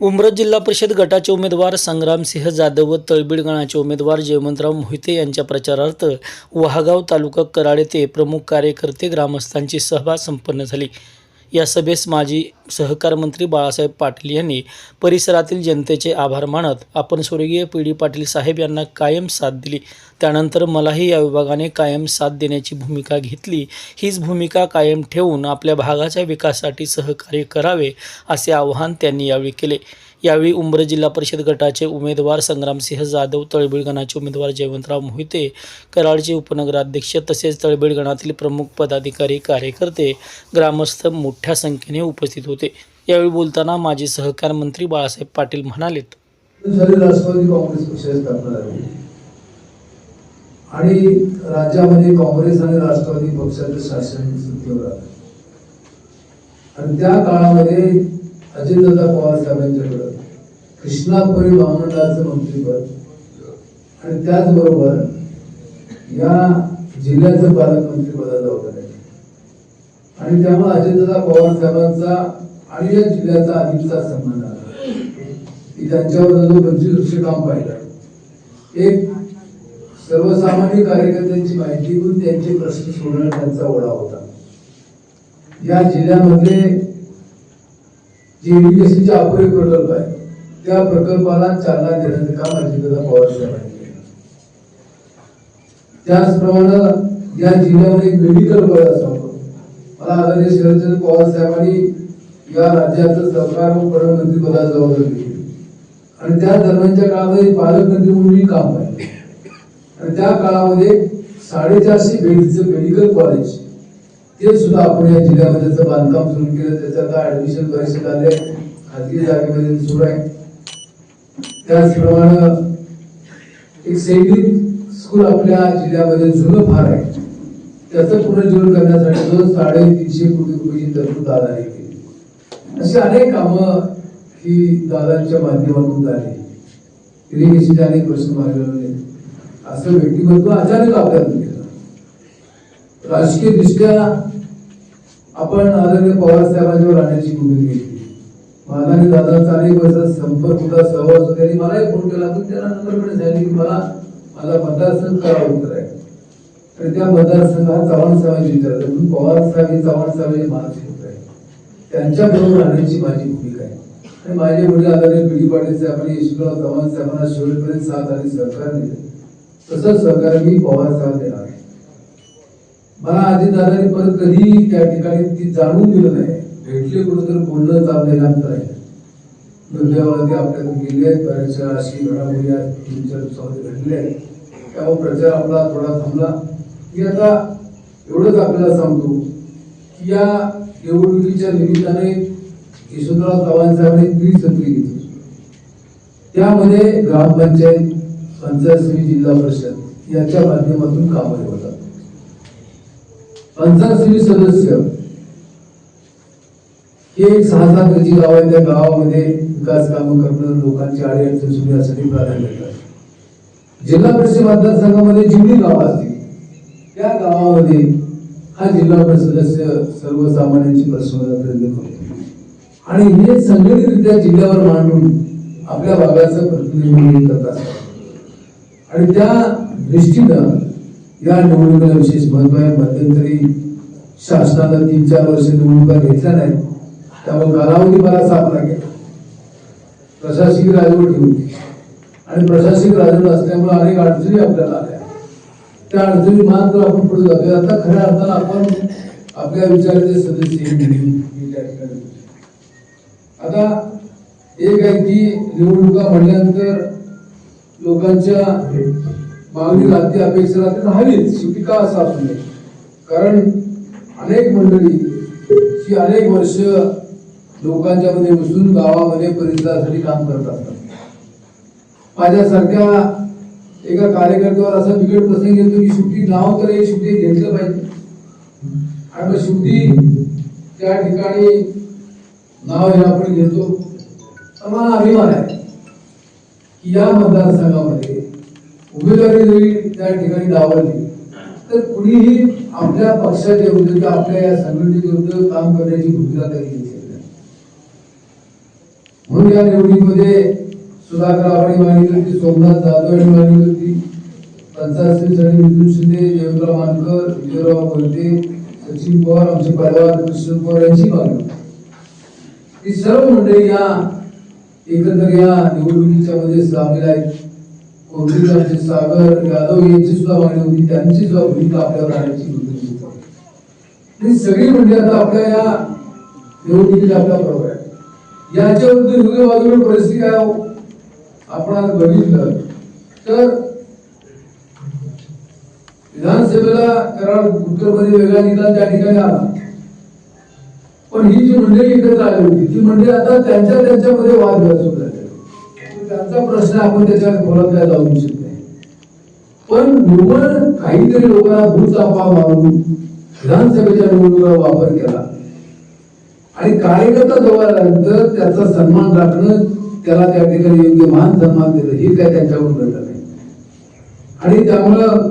उमरत जिल्हा परिषद गटाचे उमेदवार संग्रामसिंह जाधव व तळबीड गणाचे उमेदवार जयवंतराव मोहिते यांच्या प्रचारार्थ वहागाव तालुका कराड येथे प्रमुख कार्यकर्ते ग्रामस्थांची सभा संपन्न झाली. या सभेस माजी सहकार मंत्री बाळासाहेब पाटील यांनी परिसरातील जनतेचे आभार मानत आपण स्वर्गीय पी डी पाटील साहेब यांना कायम साथ दिली. त्यानंतर मलाही या विभागाने कायम साथ देण्याची भूमिका घेतली. हीच भूमिका कायम ठेवून आपल्या भागाच्या विकासासाठी सहकार्य करावे असे आवाहन त्यांनी यावेळी केले. यावेळी उंब्रज जिल्हा परिषद गटाचे उमेदवार संग्रामसिंह जाधव तळबीड गणाचे उमेदवार जयवंतराव मोहिते कराडचे उपनगराध्यक्ष तसेच तळबीड गणातील प्रमुख पदाधिकारी कार्यकर्ते ग्रामस्थ मोठ्या संख्येने उपस्थित होते. यावेळी बोलताना माजी सहकार मंत्री बाळासाहेब पाटील म्हणालेत. आणि राज्यामध्ये काँग्रेस आणि राष्ट्रवादी पक्षाचं शासन सत्तेवर आलं. आणि त्या काळामध्ये अजितदादा पवार साहेबांच्याकडं कृष्णापुरी महामंडळाचं मंत्रीपद. आणि त्याचबरोबर या जिल्ह्याचं पालकमंत्री पदाचा होता आणि त्यामुळे अजितदादा पवार साहेबांचा आणि या जिल्ह्याचा अधिकचा सन्मान आला की त्यांच्यावर जो पंचवीस वर्ष काम पाहिलं. एक सर्वसामान्य कार्यकर्त्यांची माहिती घेऊन त्यांचे प्रश्न सोडणं त्यांचा ओढा होता. या जिल्ह्यामध्ये जे इरिगेशनचे अपुरे प्रकल्प आहे त्या प्रकल्पाला चालना देण्याचं काम अजितदादा पवार साहेबांनी केलं. त्याचप्रमाणे या जिल्ह्यामध्ये एक मेडिकल कॉलेज असावं मला आदरणीय शरदचंद्र पवार साहेबांनी या राज्याचं सरकार व प्रधानमंत्री पदाची जबाबदारी दिली आणि त्या दरम्यानच्या काळामध्ये पालकमंत्री म्हणूनही काम पाहिलं. आणि त्या काळामध्ये साडेचारशे बेडचं मेडिकल कॉलेज ते सुद्धा आपण या जिल्ह्यामध्ये बांधकाम सुरू केलं त्याचं आता ऍडमिशन परीक्षा झाले खाजगी जागेमध्ये सुरू आहे. त्याचप्रमाणे एक सैनिक स्कूल आपल्या जिल्ह्यामध्ये जुनं फार आहे. त्याचं पुनर्जीवन करण्यासाठी जो साडेतीनशे कोटी रुपयाची तरतूद दादाने केली. अशी अनेक कामं ही दादांच्या माध्यमातून झाली. इरिगेशनचे अनेक प्रश्न मार्गवले असं व्यक्तिमत्व अचानक आपल्याला राजकीय दृष्ट्या आपण आदरणीय पवार साहेबांच्यावर आणण्याची भूमिका घेतली. माझा आणि दादांचा अनेक वर्षात संपर्क होता सहवास होता त्यांनी मलाही फोन केला. पण त्यांना नंबर पण की मला माझा मतदारसंघ करा उत्तर आहे आणि त्या मतदारसंघात चव्हाण साहेबांची विचारलं म्हणून पवार साहेब हे चव्हाण साहेबांचे मानसिक होत. आहे त्यांच्या बरोबर आणण्याची माझी भूमिका आहे. आणि माझे वडील आदरणीय पिढी पाटील साहेबांनी यशवंतराव चव्हाण साहेबांना शेवटपर्यंत साथ आणि सहकार दिले. तसंच सहकार मी पवार साहेब देणार आहे. मला आधी दादानी परत कधी त्या ठिकाणी ती जाणून दिलं नाही. भेटले कुठं तर बोलणं चाललंय अंतर आहे. ते आपल्याला गेले आहेत बऱ्याचशा अशी घडामोडी आहेत तीन चार दिवसामध्ये घडल्या आहेत. त्यामुळे प्रचार आपला थोडा थांबला. मी आता एवढंच आपल्याला सांगतो की या निवडणुकीच्या निमित्ताने यशवंतराव चव्हाण साहेबांनी त्रिसत्री घेतली. त्यामध्ये ग्रामपंचायत पंचायत समिती जिल्हा परिषद याच्या माध्यमातून कामं होतात पंचायत समिती सदस्य. हे एक सहा सात गरजी गाव आहे. त्या गावामध्ये विकास कामं करणं लोकांची अडीअडचण सुरू यासाठी प्राधान्य देतात. जिल्हा परिषद मतदारसंघामध्ये जेवढी गावं असतील. त्या गावामध्ये हा जिल्हा परिषद सदस्य सर्वसामान्यांची प्रश्न प्रयत्न करतो आणि हे संघटितरित्या जिल्ह्यावर मांडून आपल्या भागाचं प्रतिनिधित्व करत असतात. आणि त्या दृष्टीनं या निवडणुकीला विशेष महत्त्व आहे मध्यंतरी शासनानं तीन चार वर्ष निवडणुका घेतल्या नाहीत त्यामुळे कालावधी मला सापला गेला प्रशासकीय राजवट होती. आणि प्रशासकीय राजवट असल्यामुळे अनेक अडचणी आपल्याला आल्या. त्या अडचणी मात्र आपण पुढे जातोय आता खऱ्या अर्थानं आपण आपल्या विचाराचे सदस्य आता एक आहे की निवडणुका म्हटल्यानंतर लोकांच्या मागणी राहते अपेक्षा राहते राहावीच शेवटी का असं असू नये कारण अनेक मंडळी ही अनेक वर्ष लोकांच्या मध्ये बसून गावामध्ये परिसरासाठी काम करत असतात. माझ्यासारख्या एका कार्यकर्त्यावर असा बिकट प्रसंग येतो की शेवटी नाव तर हे शेवटी घेतलं पाहिजे. आणि मग शेवटी त्या ठिकाणी नाव हे आपण घेतो. मला अभिमान आहे की या मतदारसंघामध्ये उमेदवारी जरी त्या ठिकाणी डावलली तर कुणीही आपल्या पक्षाच्या विरुद्ध आपल्या या संघटनेच्या विरुद्ध काम करण्याची भूमिका कधी घेतली नाही. म्हणून या निवडणुकीमध्ये सुधाकर आव्हाड मांडली होती सोमनाथ जाधव यांनी मांडली होती पंचायत मिथुन शिंदे देवेंद्र मानकर विजयराव मोहिते सचिन पवार आमचे पवार कृष्ण पवार यांची मागणी होती. ही सर्व मंडळी या एकत्र या निवडणुकीच्या मध्ये सामील आहेत. कोणती सागर यादव यांची सुद्धा मागणी होती त्यांची सुद्धा भूमिका आपल्यावर राहण्याची गरज होती. ही सगळी म्हणजे आता आपल्या या निवडणुकीच्या आपल्या बरोबर आहे याच्यावर दुर्गम बाजूने परिस्थिती काय हो? आपण आज बघितलं. तर विधानसभेला कराड उत्तरमध्ये वेगळा निकाल त्या ठिकाणी आला. पण ही जी मंडळी एकत्र आली होती ती मंडळी आता त्यांच्या त्यांच्यामध्ये वाद घालत सुरू झाले त्यांचा प्रश्न आपण त्याच्यात खोलात काय जाऊ शकत. नाही पण निवड काहीतरी लोकांना भूचापा मारून विधानसभेच्या निवडणुकीला वापर केला. आणि कार्यकर्ता जवळ आल्यानंतर त्याचा सन्मान राखणं त्याला त्या ठिकाणी योग्य मान सन्मान देणं हे काय त्यांच्याकडून घडलं नाही. आणि त्यामुळं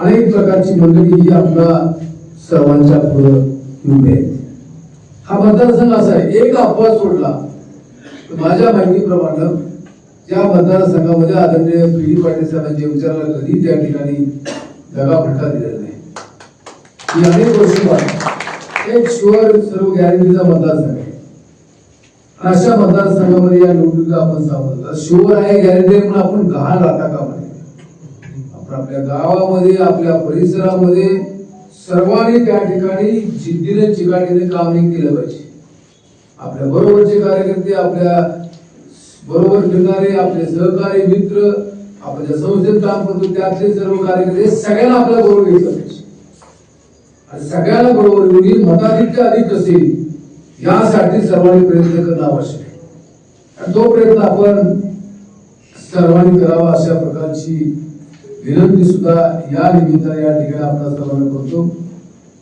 अनेक प्रकारची मंडळी ही आपला सर्वांच्या पुढं उभी आहेत हा मतदारसंघ असा आहे एक अपवाद सोडला. माझ्या माहितीप्रमाणे त्या मतदारसंघामध्ये आदरणीय पी डी पाटील साहेबांच्या विचाराला कधी त्या ठिकाणी दगाफटका दिलेला नाही. ही अनेक वर्ष एक शुअर सर्व गॅरंटीचा मतदारसंघ आहे. अशा मतदारसंघामध्ये या निवडणुकीला आपण सावध शुअर आहे गॅरंटी म्हणून आपण गहाण राहता का म्हणे आपण आपल्या गावामध्ये आपल्या परिसरामध्ये सर्वांनी त्या ठिकाणी जिद्दीने चिकाटीने काम हे केलं पाहिजे. आपल्या बरोबरचे कार्यकर्ते आपल्या बरोबर फिरणारे आपले सहकारी मित्र आपण ज्या संस्थेत काम करतो त्यातले सर्व कार्यकर्ते हे सगळ्यांना आपल्या बरोबर घेतलं पाहिजे आणि सगळ्यांना बरोबर घेऊन मताधिक्य अधिक असेल यासाठी सर्वांनी प्रयत्न करणं आवश्यक आहे. आणि तो प्रयत्न आपण सर्वांनी करावा अशा प्रकारची विनंती सुद्धा या निमित्ताने या ठिकाणी आपण सर्वांना करतो.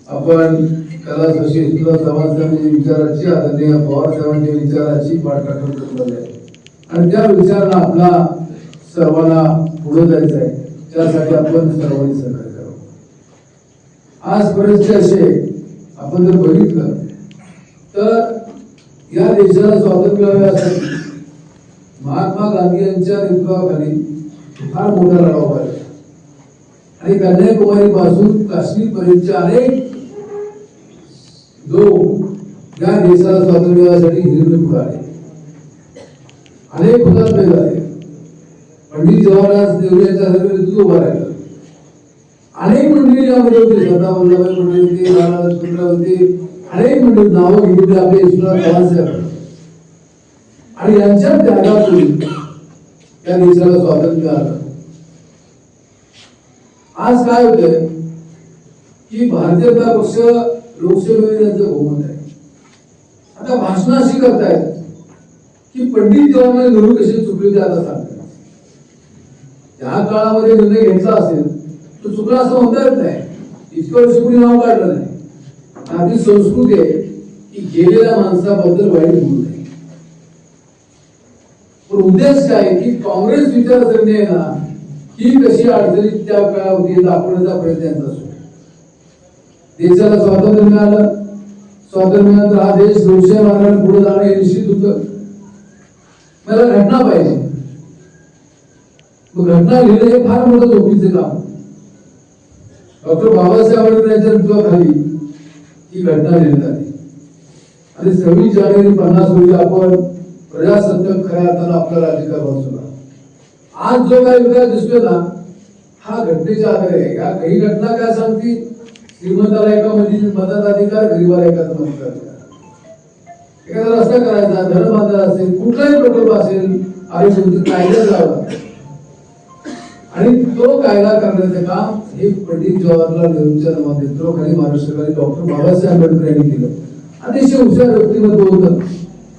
आपण कैलास अशी चव्हाण साहेबांच्या विचाराची आदरणीय पवार साहेबांच्या विचाराची पाठराखण करणार आहे आणि त्या विचारानं आपला सर्वांना पुढे जायचं आहे त्यासाठी आपण सर्वांनी सहकार्य करावं. आज परिस्थिती असे आपण जर बघितलं तर या देशाला स्वातंत्र्य मिळावे असेल महात्मा गांधी यांच्या नेतृत्वाखाली फार मोठा लढाव पाहिजे आणि कन्याकुमारी पासून काश्मीर पर्यंतचे अनेक लोक या देशाला स्वातंत्र्य मिळवण्यासाठी हिरवे पुढे आले अनेक हुतात्मे झाले पंडित जवाहरलाल नेहरू यांच्या नेतृत्व उभा राहिला. अनेक मंडळी यामध्ये होते सरदार वल्लभभाई मंडळी होते लाला लजपतराय होते अनेक मंडळी नावं घेऊन आपले यशवंतराव चव्हाण आणि यांच्या त्यागातून त्या देशाला स्वातंत्र्य आलं. आज काय होतंय? की भारतीय जनता पक्ष लोकसेवेमध्ये त्यांचं बहुमत आहे. आता भाषण अशी करतायत. की पंडित जवाहरलाल नेहरू कसे चुकले ते आता सांगतात त्या काळामध्ये निर्णय घ्यायचा असेल तो चुकला असं म्हणता येत नाही. इतकं वर्ष कुणी नाव काढलं नाही. आपली संस्कृती आहे की गेलेल्या माणसाबद्दल वाईट बोलू नये. पण उद्देश काय की काँग्रेस विचारसरणी आहे ना ही कशी अडचणीत त्या काळामध्ये दाखवण्याचा प्रयत्न त्यांचा असतो. देशाला स्वातंत्र्य मिळालं. स्वातंत्र्य मिळाल्यानंतर हा देश लोकशाही मार्गाने पुढे जाणं हे मला घटना पाहिजे. घटना लिहिणं हे फार मोठं चोखीचं काम. डॉक्टर बाबासाहेब आंबेडकरांच्या नेतृत्वाखाली ही घटना लिहिण्यात आली. आणि सव्वीस जानेवारी पन्नास रोजी आपण प्रजासत्ताक खऱ्या अर्थानं आपला राज्यकारभार सुरू आज जो काही विकास दिसतोय ना हा घटनेच्या आधारे आहे. या काही घटना काय सांगतील? श्रीमंताला एका मध्ये मताधिकार गरीबाला एका मताधिकार. एखादा रस्ता करायचा धरण बांधायला असेल कुठलाही प्रकल्प असेल आयुष्य कायदा लावला आणि तो कायदा करण्याचं काम हे पंडित जवाहरलाल नेहरूंच्या नेतृत्वाखाली महाराष्ट्राखाली डॉक्टर बाबासाहेब आंबेडकर यांनी केलं. अतिशय हुशार व्यक्तिमत्व होतं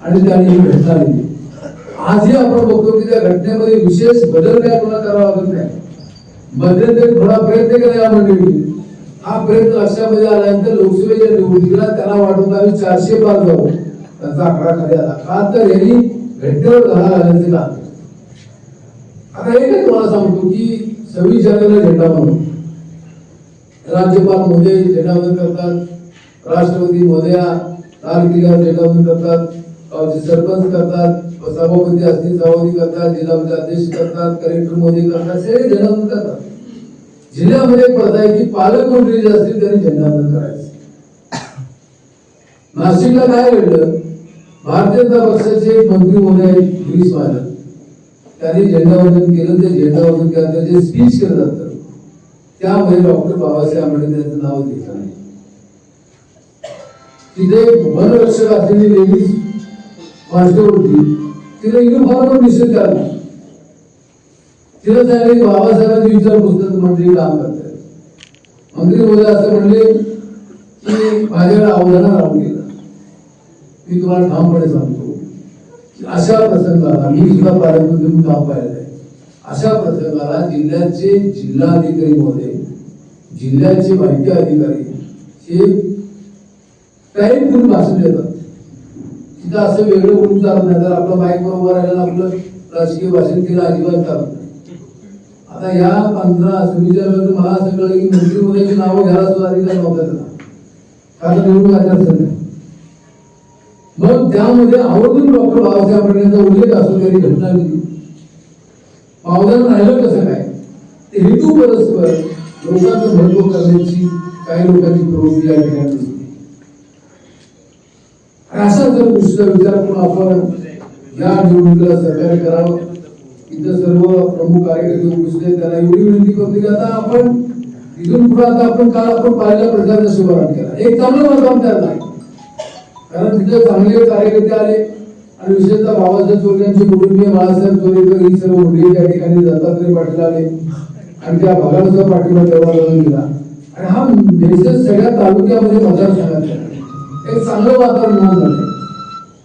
आणि त्यांनी ही घटना लिहिली. आजही आपण बघतो की त्या घटनेमध्ये विशेष बदल काय कोणा करावा लागत नाही. मध्यंतरी थोडा प्रयत्न केला या मंडळीने हा प्रयत्न लक्षामध्ये आल्यानंतर लोकसभेच्या निवडणुकीला त्यांना वाटून आम्ही चारशे पार जाऊ. त्यांचा आकडा खाली आला. का तर यांनी घटनेवर झाला घालण्याचे आता हे काय तुम्हाला सांगतो की सव्वीस जानेवारीला झेंडा म्हणून राज्यपाल मोदे झेंडावंदन करतात राष्ट्रपती मोदया लाल किल्ल्यावर झेंडावंदन करतात गावचे सरपंच करतात सभापती असतील सभापती करतात जिल्हा अध्यक्ष करतात कलेक्टर मोदी करतात सगळे झेंडावंदन करतात. जिल्ह्यामध्ये एक आहे की पालकमंत्री जे असतील त्यांनी झेंडावंदन करायचं. नाशिकला काय घडलं? भारतीय जनता पक्षाचे मंत्री महोदय आहेत, गिरीश महाजन त्यांनी झेंडावंदन केलं ते झेंडावंदन करताना जे स्पीच केलं जातं त्यामध्ये डॉक्टर बाबासाहेब आंबेडकर यांचं नाव घेतलं नाही तिथे वनरक्षक असलेली लेडीज मास्टर होती. तिने युनिफॉर्म निषेध केला तिला सांगितलं बाबासाहेबांची विचार पुस्तक मंत्री काम करतात. मंत्री महोदय असं म्हणले की माझ्याकडे आव्हानं राहून गेलं. मी तुम्हाला ठामपणे सांगतो की अशा प्रसंगाला मी सुद्धा पालकमंत्री काम पाहिलं आहे. अशा प्रसंगाला जिल्ह्याचे जिल्हाधिकारी महोदय जिल्ह्याचे माहिती अधिकारी हे टाईम करून भाषण देतात. तिथं असं वेगळं करून चालत नाही. तर आपलं माईक बरोबर राहिलेलं आपलं राजकीय भाषण केलं अजिबात चालत नाही. आता या पंधरा सव्वीसच्या वेळेस मला असं कळलं की मंत्री महोदयाची नावं घ्यायला सुद्धा अधिकार नव्हता त्याला? कारण निवडणूक आचारसंहिता मग त्यामध्ये आवर्जून डॉक्टर बाबासाहेब आंबेडकरांचा उल्लेख घटना दिली राहिलं कसं काय? हेतू परस्पर लोकांचं महत्व करण्याची, काही लोकांची प्रवृत्ती या ठिकाणी असा जर गोष्टीचा विचार करून आपण या निवडणुकीला सहकार्य करावं. इथं सर्व प्रमुख कार्यकर्ते उपस्थित एवढी विनंती करतो की आता आपण, इथून पुढे आता आपण काल आपण प्रचाराचा शुभारंभ केला. एक कारण तिथे चांगले कार्यकर्ते आले आणि विशेषतः बाबासाहेब चोरे यांचे कुटुंबीय बाळासाहेब चोरेकर ही सर्व मुली त्या ठिकाणी दत्तात्रय पाटील आले. आणि त्या भागाचा पाठिंबा तेव्हा लावून दिला. आणि हा मेसेज सगळ्या तालुक्यामध्ये मतदारसंघात गेला. एक चांगलं वातावरण निर्माण झालं.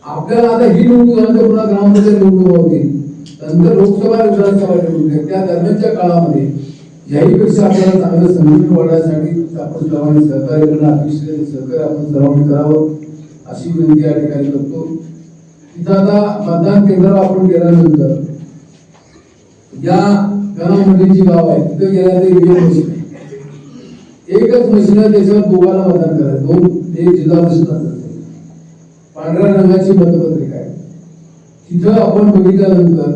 आपल्याला आता ही निवडणूक नंतर पुन्हा ग्रामपंचायत निवडणूक होती. नंतर लोकसभा विधानसभा निवडणूक. त्या दरम्यानच्या काळामध्ये याहीपेक्षा आपल्याला चांगलं संघटन वाढण्यासाठी आपण सर्वांनी सहकार्य करणं अपेक्षित सहकार्य आपण सर्वांनी करावं. अशी विनंती या ठिकाणी करतो तिथं आता मतदान केंद्रावर आपण गेल्यानंतर या गणामंडळीची गाव आहे तिथं गेल्यानंतर ईव्हीएम मशीन. एकच मशीन आहे त्याच्यावर दोघांना मतदान करायचं. दोन, एक जिल्हा परिषद पांढऱ्या रंगाची मतपत्रिका आहे. तिथं आपण बघितल्यानंतर,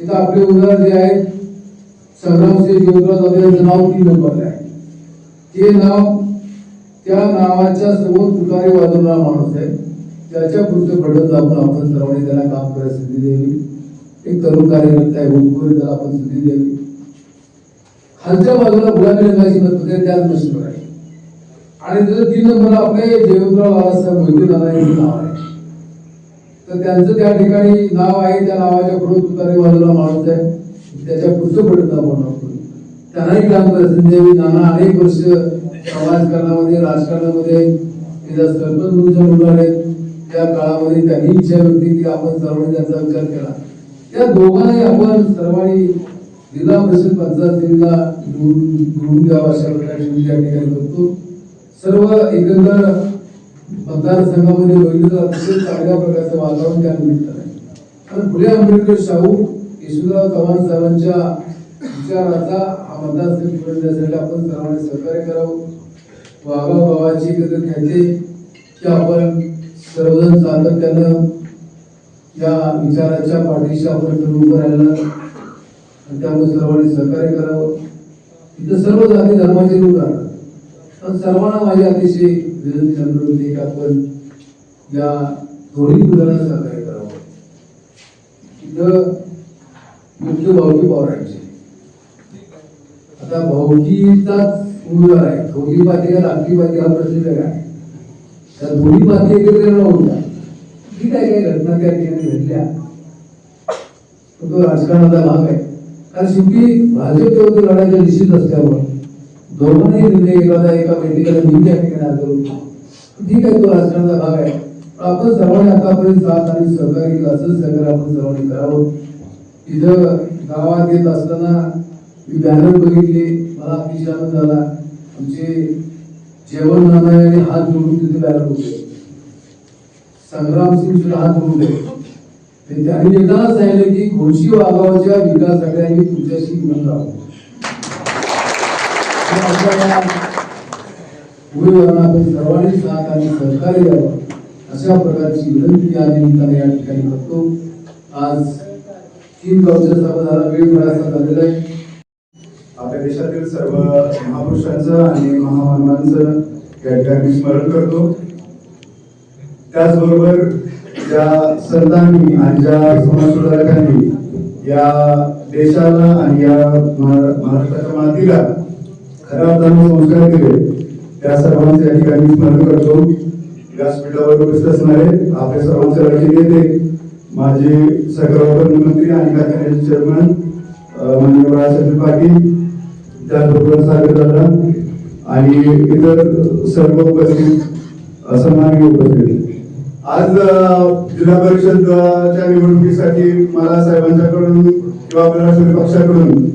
तिथं आपले उदाहरण जे आहेत संग्रामसिंह ज्योतिराव जाधव यांचं नाव तीन नंबरला आहे. ते नाव त्या नावाच्या समोर तुतारी वाजवणारा माणूस आहे. त्याच्या पुढचं पडत दाबून आपण सर्वांनी त्याला काम करायला संधी द्यावी. एक तरुण कार्यकर्ता आहे भूतपूर्वी त्याला आपण संधी द्यावी. खालच्या बाजूला गुलाबी रंगाची मतपत्रिका त्याच मशीनवर आहे. आणि त्याचं तीन नंबर आपले जयवंतराव बाळासाहेब मोहिते दादा यांचं नाव आहे. तर त्यांचं त्या ठिकाणी नाव आहे त्या नावाच्या पुढे तुकारी बाजूला माणूस आहे. त्याच्या पुढचं पडत दाबून आपण त्यांनाही काम करायचं संधी द्यावी. नाना अनेक वर्ष समाजकारणामध्ये राजकारणामध्ये सरपंच त्या काळामध्ये त्यांनी इच्छा व्यक्त केली आपण सर्वांनी त्याचा विचार केला. त्या दोघांनाही आपण सर्वांनी जिल्हा परिषद पंचायत समितीला निवडून द्यावा अशा प्रकारची या ठिकाणी करतो. सर्व एकंदर मतदारसंघामध्ये बघितलं तर अतिशय चांगल्या प्रकारचं वातावरण त्या निमित्ताने कारण फुले आंबेडकर शाहू यशवंतराव चव्हाण साहेबांच्या विचाराचा मतदारसंघ निवडण्यासाठी आपण सर्वांनी सहकार्य करावं. बाबा भावाची एकत्र ख्याती की आपण सर्वजण सातत्यानं या विचाराच्या पाठीशी आपण सर्व उभं राहिलं. आणि त्यामुळे सर्वांनी सहकार्य करावं. इथं सर्व जाती धर्माचे लोक राहतात पण सर्वांना माझी अतिशय विनंती नम्र होती की आपण या थोडी मुलांना सहकार्य करावं. इथं मुख्य भावकी पवारांची. आता भावकीचाच उमेदवार आहे. थोडी पाती का धाकटी पाती हा प्रश्न वेगळा आहे. त्या दोन्ही पाती एकत्र नव्हत्या ठीक आहे काही घटना त्या ठिकाणी घडल्या? तो राजकारणाचा भाग आहे. कारण शेवटी भाजप विरुद्ध लढायच्या निश्चित असल्यामुळे दोघांनाही निर्णय घेतला एका बैठकीला मी त्या ठिकाणी आलो ठीक आहे तो राजकारणाचा भाग आहे. आपण सर्वांनी आतापर्यंत साथ आणि सहकार्य केलं असंच सहकार्य आपण सर्वांनी करावं. इथं गावात येत असताना मी बॅनर बघितले मला अतिशय आनंद झाला. आमचे जेवण नानाने हात जोडून तिथे बॅनर होते संग्राम सिंग सुद्धा हात जोडून ते त्यांनी येताना सांगितलं की घोडशी वागावाच्या विकासासाठी आम्ही तुमच्याशी घेऊन राहू आणि अशा आपण सर्वांनी साथ आणि सहकार्य द्यावं. अशा प्रकारची विनंती या निमित्ताने या ठिकाणी करतो. आज तीन गावच्या सभा झाला. वेळ बराचसा झालेला आहे. आपल्या देशातील सर्व महापुरुषांचं आणि महामानवांचं या ठिकाणी स्मरण करतो. त्याचबरोबर ज्या संतांनी आणि ज्या समाजसुधारकांनी या देशाला आणि या महाराष्ट्राच्या मातीला खऱ्या अर्थाने संस्कार दिले त्या सर्वांचे या ठिकाणी स्मरण करतो. व्यासपीठावर उपस्थित असणारे आपल्या सर्वांचे लाडके नेते माजी सहकार मंत्री आणि कारखान्याचे चेअरमन माननीय बाळासाहेब पाटील त्याबरोबर सागर आणि इतर सर्व उपस्थित अ, उपस्थित. आज जिल्हा परिषदच्या निवडणुकीसाठी मला साहेबांच्याकडून किंवा आपल्या पक्षाकडून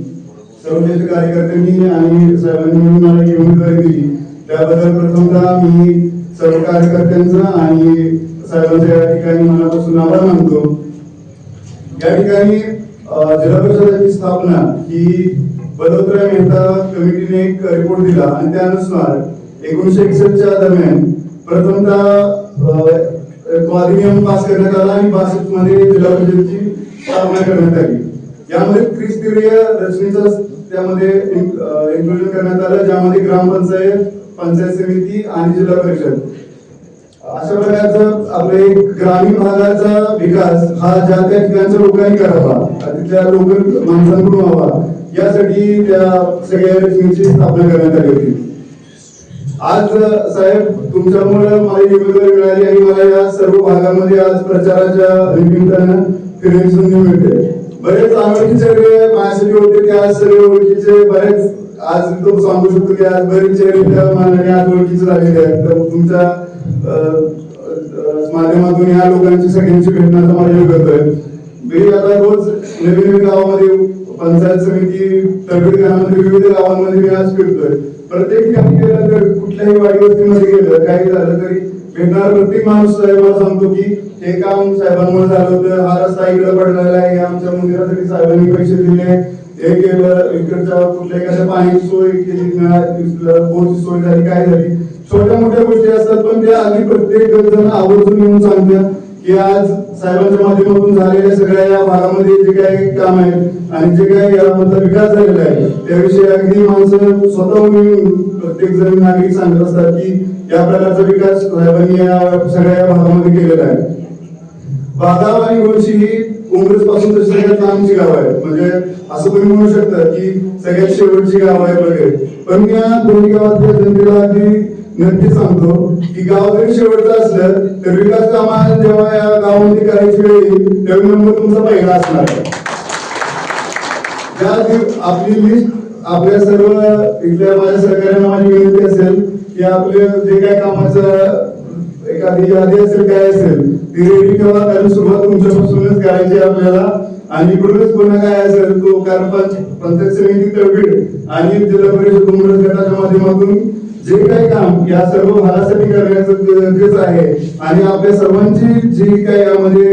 सर्व कार्यकर्त्यांनी आणि साहेबांनी मला ही उमेदवारी दिली. त्याबद्दल प्रथमतः मी सर्व कार्यकर्त्यांचं आणि साहेबांच्या या ठिकाणी मनापासून आभार मानतो. या ठिकाणी जिल्हा परिषदाची स्थापना ही बडोदरा मेहता कमिटीने एक रिपोर्ट दिला आणि त्यानुसार एकोणीशे एकसष्टच्या दरम्यान प्रथमतः अधिनियम पास करण्यात आला आणि बासष्टमध्ये जिल्हा परिषदेची स्थापना करण्यात आली. यामध्ये त्रिस्तरीय रचनेचा त्यामध्ये इन्क्लुजन करण्यात आलं ज्यामध्ये ग्रामपंचायत पंचायत समिती आणि जिल्हा परिषद. अशा प्रकारचं आपले ग्रामीण भागाचा विकास हा ज्या त्या ठिकाणच्या लोकांनी करावा तिथल्या लोक माणसांकडून व्हावा यासाठी त्या सगळ्या रचनेची स्थापना करण्यात आली होती. आज साहेब तुमच्यामुळे मला निवेदन मिळाली आणि मला या सर्व भागामध्ये आज प्रचाराच्या निमित्तानं फिरण्याची संधी मिळते. बरेच अनोळखीचे सगळे माझ्यासाठी होते त्या आज ओळखीचे बरेच आज तो सांगू शकतो की आज बरेच चेहरे त्या मानाने आज ओळखीचे झालेले आहेत. तर तुमच्या माध्यमातून या लोकांची सगळ्यांची भेटण्याचा मला योग करतोय मी आता रोज नवीन नवीन गावामध्ये पंचायत समिती तळबीड गावामध्ये विविध गावांमध्ये मी आज फिरतोय. प्रत्येक ठिकाणी गेलं तर कुठल्याही वाडीवस्तीमध्ये गेलं काही झालं तरी भेटणार प्रत्येक माणूस साहेबांना सांगतो की हे काम साहेबांमुळे झालं होतं हा रस्ता इकडे पडलेला आहे आमच्या मंदिरासाठी साहेबांनी पैसे दिले हे केलं इकडच्या कुठल्या एखाद्या पाण्याची सोय केली बोरची सोय झाली काय झाली. छोट्या मोठ्या गोष्टी असतात पण त्या आधी प्रत्येक जण आवर्जून येऊन सांगतात. की आज साहेबांच्या माध्यमातून झालेल्या सगळ्या या भागामध्ये जे काही काम आहे आणि जे काही यामधला विकास झालेला आहे त्याविषयी अगदी माणसं स्वतःहून प्रत्येक जण नागरिक सांगत असतात की या प्रकारचा विकास साहेबांनी या सगळ्या या भागामध्ये केलेला आहे. बागाव आणि गोळशी ही काँग्रेस पासून तर सगळ्यात लांबची गाव आहे म्हणजे असं तुम्ही म्हणू शकतात की सगळ्यात शेवटची गाव आहे वगैरे. पण या दोन्ही गावातल्या जनतेला अगदी नक्की सांगतो की गाव जरी शेवटचं असलं तर विकास कामाला जेव्हा या गावामध्ये करायची वेळ येईल त्यावेळी नंबर तुमचा पहिला असणार आहे. ज्या आपली लिस्ट आपल्या सर्व इथल्या माझ्या सहकार्यांना माझी विनंती असेल की आपले जे काय कामाचं एखादी यादी असेल काय असेल ती रेडी ठेवा कारण सुरुवात तुमच्यापासूनच करायची आपल्याला. आणि इकडूनच पुन्हा काय असेल तो कारण पंचायत समिती तळबीड आणि जिल्हा परिषद उमरस गटाच्या माध्यमातून जे काही काम या सर्व भागासाठी करण्याचं गरजेचं आहे आणि आपल्या सर्वांची जी काही यामध्ये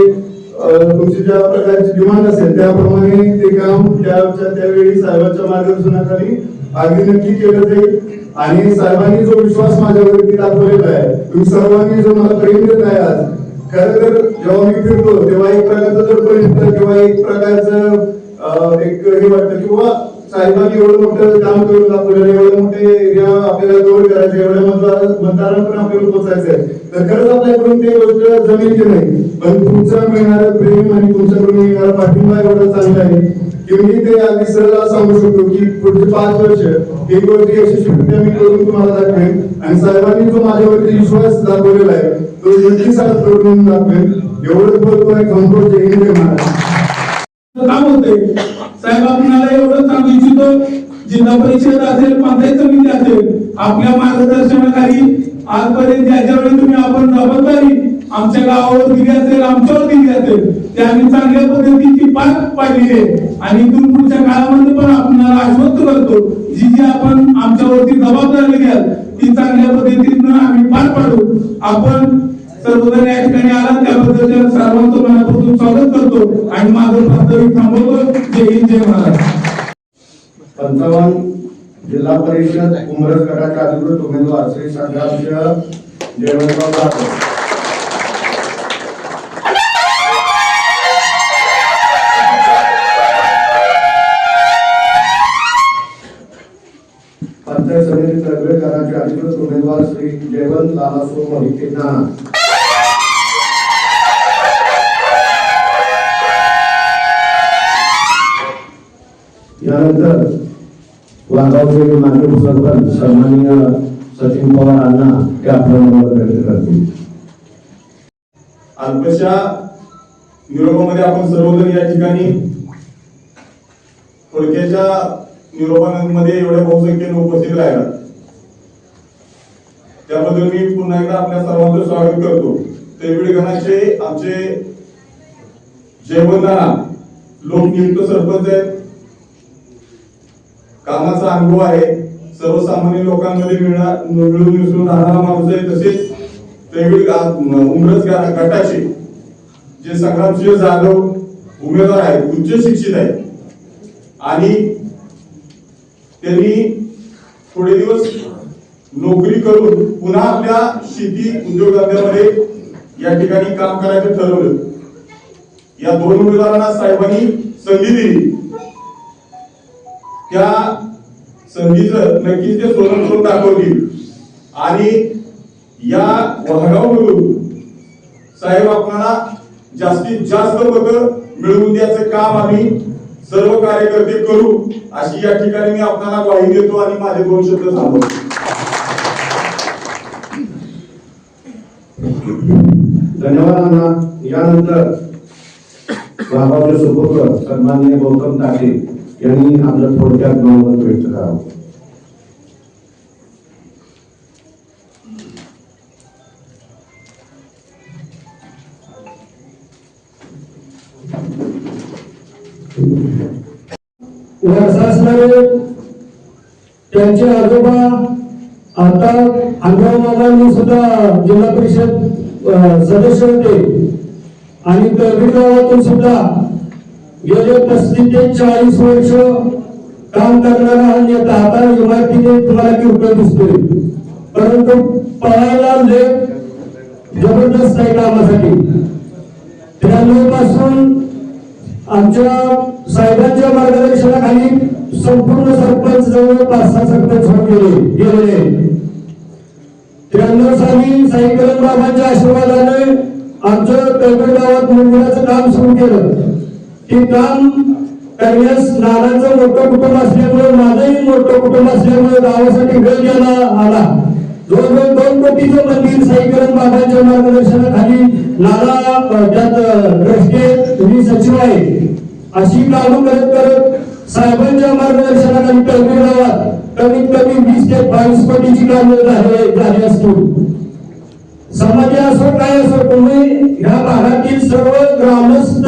तुमची ज्या प्रकारची डिमांड असेल त्याप्रमाणे ते काम त्याच्या त्यावेळी साहेबांच्या मार्गदर्शनाखाली अगदी नक्की केलं जाईल. आणि साहेबांनी जो विश्वास माझ्यावरती दाखवलेला आहे तुम्ही सर्वांनी जो मला प्रेम देत आहे आज खरं तर जेव्हा मी फिरतो तेव्हा एक प्रकारचं दडपण किंवा एक प्रकारचं एक हे वाटतं किंवा साहेबांनी एवढं मोठं काम करून दाखवलेलं एवढं मोठे एरिया आपल्याला कव्हर करायचे एवढ्या मतदार मतदारांपर्यंत आपल्याला पोहोचायचं आहे. तर खरंच आपल्याकडून ते गोष्ट जमेल नाही? पण तुमचं मिळणारं प्रेम आणि तुमच्याकडून मिळणारा पाठिंबा एवढा चांगला आहे की मी ते अगदी सरळ सांगू शकतो की पुढचे पाच वर्ष ही गोष्ट यशस्वीरित्या मी करून तुम्हाला दाखवेन. आणि साहेबांनी जो माझ्यावरती विश्वास दाखवलेला आहे तो नक्की आज करून दाखवेन. एवढंच बोलतोय खंबोर जय हिंद जय काम होते साहेब आपल्याला एवढं सांगू इच्छितो जिल्हा परिषद असेल पंचायत समिती असेल आपल्या मार्गदर्शनाखाली आजपर्यंत ज्याच्या वेळी तुम्ही आपण जबाबदारी आमच्या गावावर दिली असेल आमच्यावर दिली असेल ते आम्ही चांगल्या पद्धतीची पाठ पाडली आहे. आणि इथून पुढच्या काळामध्ये पण आपल्याला आश्वस्त करतो जी जी आपण आमच्यावरती जबाबदारी घ्याल ती चांगल्या पद्धतीनं आम्ही पार पाडू. आपण सर्वजण या ठिकाणी आला त्याबद्दल सर्वांचं मनापासून स्वागत करतो आणि माझं प्रास्ताविक थांबवतो. जय हिंद जय महाराष्ट्र. पंचावन्न जिल्हा परिषद उमरस अधिकृत उमेदवार श्री संघाध्यक्ष जयवंतराव जाधव पंचायत समिती सदस्य अधिकृत उमेदवार श्री जयवंत लाला सोमणी. नाना यानंतर वाघावचे मान्य सरपंच सन्माननीय सचिन पवार अण्णा ते आपल्या मत व्यक्त करतील. अल्पशा निरोपामध्ये आपण सर्वजण या ठिकाणी थोडक्याच्या निरोपांमध्ये एवढ्या बहुसंख्येने उपस्थित राहिला त्याबद्दल मी पुन्हा एकदा आपल्या सर्वांचं स्वागत करतो. तेवढे गणाचे आमचे जयवंदना लोकनियुक्त सरपंच आहेत. कामाचा अनुभव आहे. सर्वसामान्य लोकांमध्ये मिळणार मिळून मिसळून राहणारा माणूस आहे. तसेच त्यावेळी उमरज गटाचे जे संग्रामसिंह जाधव उमेदवार आहेत उच्च शिक्षित आहेत. आणि त्यांनी थोडे दिवस नोकरी करून पुन्हा आपल्या शेती उद्योगधंद्यामध्ये या ठिकाणी काम करायचं ठरवलं. या दोन उमेदवारांना साहेबांनी संधी दिली. त्या संधीचं नक्कीच ते सोनं करून दाखवतील. आणि या वडगाव साहेब आपल्याला जास्तीत जास्त मत मिळवून द्यायचं काम आम्ही सर्व कार्यकर्ते करू अशी या ठिकाणी मी आपल्याला ग्वाही देतो आणि माझे दोन शब्द सांगतो. धन्यवाद यानंतर वाघावचे सुपुत्र सन्माननीय गौतम ताटे यांनी आपलं थोडक्यात मनोगत व्यक्त करावं. त्यांचे आजोबा आता अण्णा मामांनी सुद्धा जिल्हा परिषद सदस्य होते. आणि तळबीड गावातून सुद्धा गेले पस्तीस ते चाळीस वर्ष काम करणारा हा नेता आता इमारतीने तुम्हाला किरकोळ दिसतोय. परंतु पळायला लेख जबरदस्त आहे कामासाठी. त्र्याण्णवपासून आमच्या साहेबांच्या मार्गदर्शनाखाली संपूर्ण सरपंच जवळ पाच सहा सरपंच होऊन गेले गेलेले. त्र्याण्णव साली साईकरण बाबांच्या आशीर्वादाने आमच्या तळबड गावात मंदिराचं काम सुरू केलं. हे काम करण्यास नानांचं मोठं कुटुंब असल्यामुळे माझंही मोठं कुटुंब असल्यामुळे गावासाठी वेळ द्यायला आला. जवळजवळ दोन कोटीचं मंदिर साईकरण बाबाच्या मार्गदर्शनाखाली नाना त्यात ट्रस्टे मी सचिव आहे अशी कामं करत करत साहेबांच्या मार्गदर्शनाखाली तळबीड गावात कमीत कमी वीस ते बावीस कोटीची कामं झाली झाली असतील. समाज असो काय असो तुम्ही ह्या भागातील सर्व ग्रामस्थ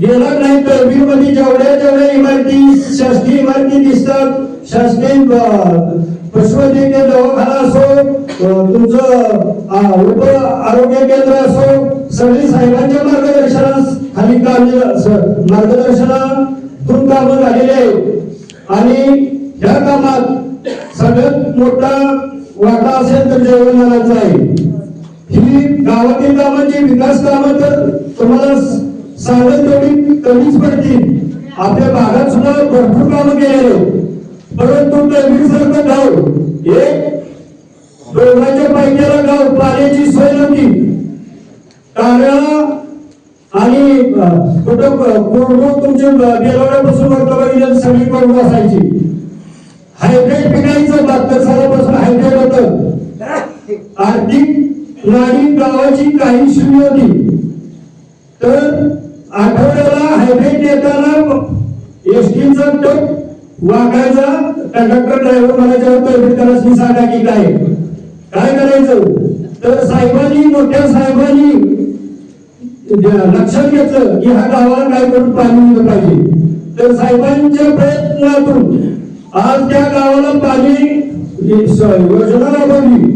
गेला नाही तर बीडमध्ये जेवढ्या जेवढ्या इमारती शासकीय इमारती दिसतात. शासकीय पशुवैद्यकीय दवाखाना असो तुमचं उप आरोग्य केंद्र असो सगळी साहेबांच्या मार्गदर्शनास खाली काम मार्गदर्शनातून काम झालेली आहेत आणि या कामात सगळ्यात मोठा वाटा असेल तर जैवनाचा आहे. ही गावातील कामाची विकास कामं तर तुम्हाला स- सांगत तेवढी कमीच पडतील. आपल्या भागात सुद्धा भरपूर कामं केलेले परंतु तळबीड सारखं गाव एक डोंगराच्या पायथ्याला गाव पाण्याची सोय नव्हती. कारण आणि अं, कुठं कोरडो तुमच्या बेलवड्यापासून वर्तवाडी सगळी कोरडो असायची हायब्रिड पिकायचं बहात्तर सालापासून हायब्रिड होत. आर्थिक नाडी गावाची काही शून्य होती. तर आठवड्याला हायब्रिड येताना एसटीचा टप वागायचा कंडक्टर ड्रायव्हर मला जेव्हा तळबीडकरांस मी सांगा की काय? काय करायचं? तर साहेबांनी मोठ्या साहेबांनी लक्षात घेतलं की ह्या गावाला काय करून पाणी दिलं पाहिजे. तर साहेबांच्या प्रयत्नातून आज त्या गावाला पाणी योजना राबवली.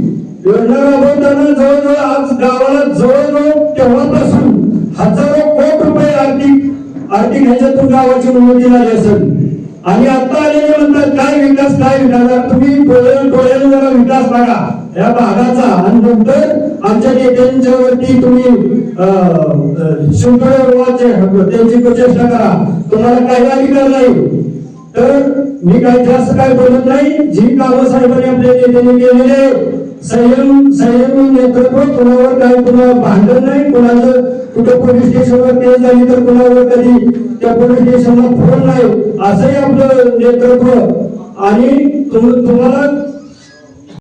योजना राबवताना जवळजवळ आज गावाला जवळजवळ तेव्हापासून हजारो आर्थिक ह्याच्यातून गावाची उन्नती झाली असेल आणि आता आलेले म्हणतात काय विकास काय विकास? तुम्ही डोळ्याने जरा विकास बघा. या भागाचा. आणि नंतर आमच्या नेत्यांच्या वरती तुम्ही शिवतळे त्यांची प्रचेष्टा करा. तुम्हाला काही अधिकार नाही. तर मी काही जास्त काय बोलत नाही. जी कामं साहेबांनी आपल्या नेत्यांनी केलेली आहे संयम संयम नेतृत्व कुणावर काय कुणा भांडण नाही कुणाचं कुठं पोलीस स्टेशनवर केस झाली तर कुणावर कधी त्या पोलीस स्टेशनला फोन नाही. असंही आपलं नेतृत्व. आणि तुम्हाला